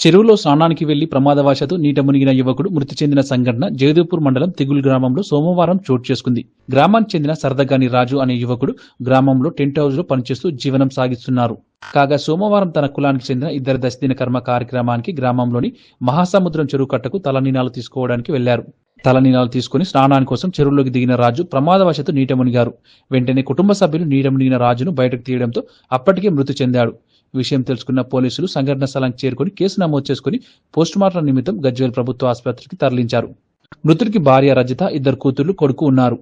చెరువులో స్నానానికి వెళ్ళి ప్రమాదవశాత్తు నీట మునిగిన యువకుడు మృతి చెందిన సంఘటన జగదేవ్పూర్ మండలం తిగుల్ గ్రామంలో సోమవారం చోటు చేసుకుంది. గ్రామానికి చెందిన సరదగాని రాజు అనే యువకుడు గ్రామంలో టెంట్ హౌస్లో పనిచేస్తూ జీవనం సాగిస్తున్నారు. కాగా సోమవారం తన కులానికి చెందిన ఇద్దరు దశదిన కర్మ కార్యక్రమానికి గ్రామంలోని మహాసముద్రం చెరువు కట్టకు తలనీనాలు తీసుకోవడానికి వెళ్ళారు. తలనీనాలు తీసుకుని స్నానాని కోసం చెరువులోకి దిగిన రాజు ప్రమాదవశాత్తు నీట మునిగారు. వెంటనే కుటుంబ సభ్యులు నీట మునిగిన రాజును బయటకు తీయడంతో అప్పటికే మృతి చెందాడు. విషయం తెలుసుకున్న పోలీసులు సంఘటన స్థలానికి చేరుకుని కేసు నమోదు చేసుకుని పోస్టుమార్టం నిమిత్తం గజ్వేల్ ప్రభుత్వ ఆసుపత్రికి తరలించారు. మృతుడికి భార్య రజిత ఇద్దరు కూతుర్లు కొడుకు ఉన్నారు.